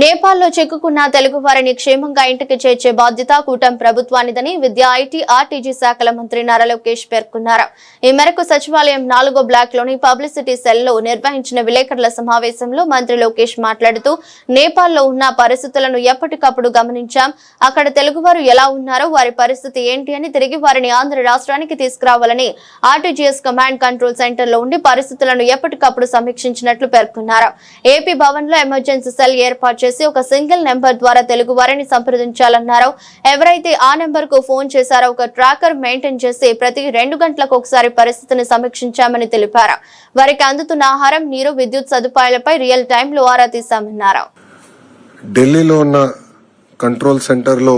నేపాల్లో చిక్కుకున్న తెలుగు వారిని క్షేమంగా ఇంటికి చేర్చే బాధ్యత కూటమి ప్రభుత్వానిదని విద్యా ఐటీ ఆర్టీజీ శాఖల మంత్రి నారా లోకేష్ పేర్కొన్నారు. ఈ మేరకు సచివాలయం నాలుగో బ్లాక్లోని పబ్లిసిటీ సెల్లో నిర్వహించిన విలేకరుల సమావేశంలో మంత్రి లోకేష్ మాట్లాడుతూ నేపాల్లో ఉన్న పరిస్థితులను ఎప్పటికప్పుడు గమనించాం. అక్కడ తెలుగువారు ఎలా ఉన్నారో వారి పరిస్థితి ఏంటి అని తిరిగి వారిని ఆంధ్ర రాష్ట్రానికి తీసుకురావాలని ఆర్టీజీఎస్ కమాండ్ కంట్రోల్ సెంటర్లో ఉండి పరిస్థితులను ఎప్పటికప్పుడు సమీక్షించినట్లు పేర్కొన్నారు. ఏపీ భవన్లో ఎమర్జెన్సీ సెల్ ఏర్పాటు చేసి ఒక సింగిల్ నెంబర్ ద్వారా తెలుగు వారిని సంప్రదించాలన్నారు. ఎవరైతే ఆ నెంబర్కు ఫోన్ చేశారో ఒక ట్రాకర్ మెయింటైన్ చేసి ప్రతి రెండు గంటలకు ఒకసారి పరిస్థితిని సమీక్షించామని తెలిపారు. వారికి అందుతున్న ఆహారం నీరు విద్యుత్ సదుపాయాలపై రియల్ టైంలో ఆరా తీశామన్నారు. ఢిల్లీలో ఉన్న కంట్రోల్ సెంటర్లో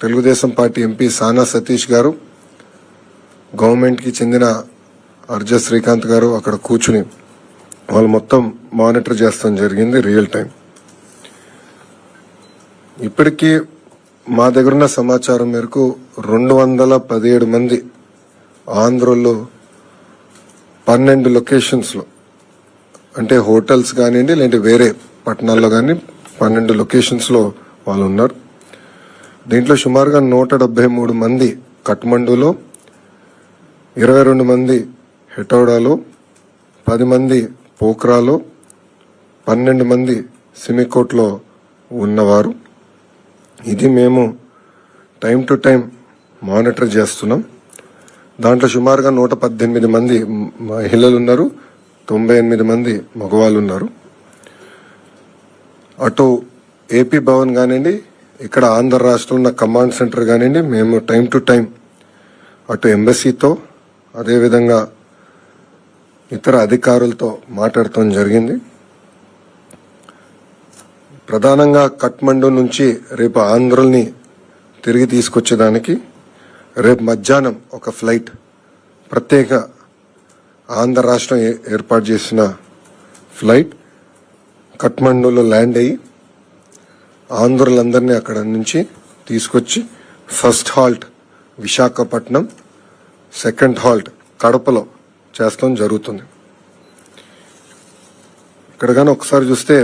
తెలుగుదేశం పార్టీ ఎంపీ సానా సతీష్ గారు గవర్నమెంట్కి చెందిన అర్జ శ్రీకాంత్ గారు అక్కడ కూర్చుని వాళ్ళు మొత్తం మానిటర్ చేస్తాం జరిగింది రియల్ టైం ఇప్పటికీ మా దగ్గరున్న సమాచారం మేరకు రెండు వందల పదిహేడు మంది ఆంధ్రలో పన్నెండు లొకేషన్స్లో అంటే హోటల్స్ కానివ్వండి లేదంటే వేరే పట్టణాల్లో కానీ పన్నెండు లొకేషన్స్లో వాళ్ళు ఉన్నారు. దీంట్లో సుమారుగా నూట డెబ్బై మూడు మంది కఠ్మండూలో ఇరవై రెండు మంది హెటౌడాలో పది మంది పోక్రాలో పన్నెండు మంది సిమికోట్లో ఉన్నవారు. ఇది మేము టైం టు టైం మానిటర్ చేస్తున్నాం. దాంట్లో సుమారుగా నూట పద్దెనిమిది మంది మహిళలు ఉన్నారు తొంభై ఎనిమిది మంది మగవాళ్ళు ఉన్నారు అటు ఏపీ భవన్ కానివ్వండి ఇక్కడ ఆంధ్ర రాష్ట్రంలో ఉన్న కమాండ్ సెంటర్ కానివ్వండి మేము టైం టు టైం అటు ఎంబసీతో అదేవిధంగా ఇతర అధికారులతో మాట్లాడటం జరిగింది. ప్రధానంగా కట్మండు నుంచి రేపు ఆంధ్రుల్ని తిరిగి తీసుకొచ్చేదానికి రేపు మధ్యాహ్నం ఒక ఫ్లైట్ ప్రత్యేక ఆంధ్ర రాష్ట్రం ఏ- ఏర్పాటు చేసిన ఫ్లైట్ కట్మండులో ల్యాండ్ అయ్యి ఆంధ్రులందరినీ అక్కడ నుంచి తీసుకొచ్చి first halt Visakhapatnam second halt కడపలో చేస్తాం జరుగుతుంది. ఇక్కడ కానీ ఒకసారి చూస్తే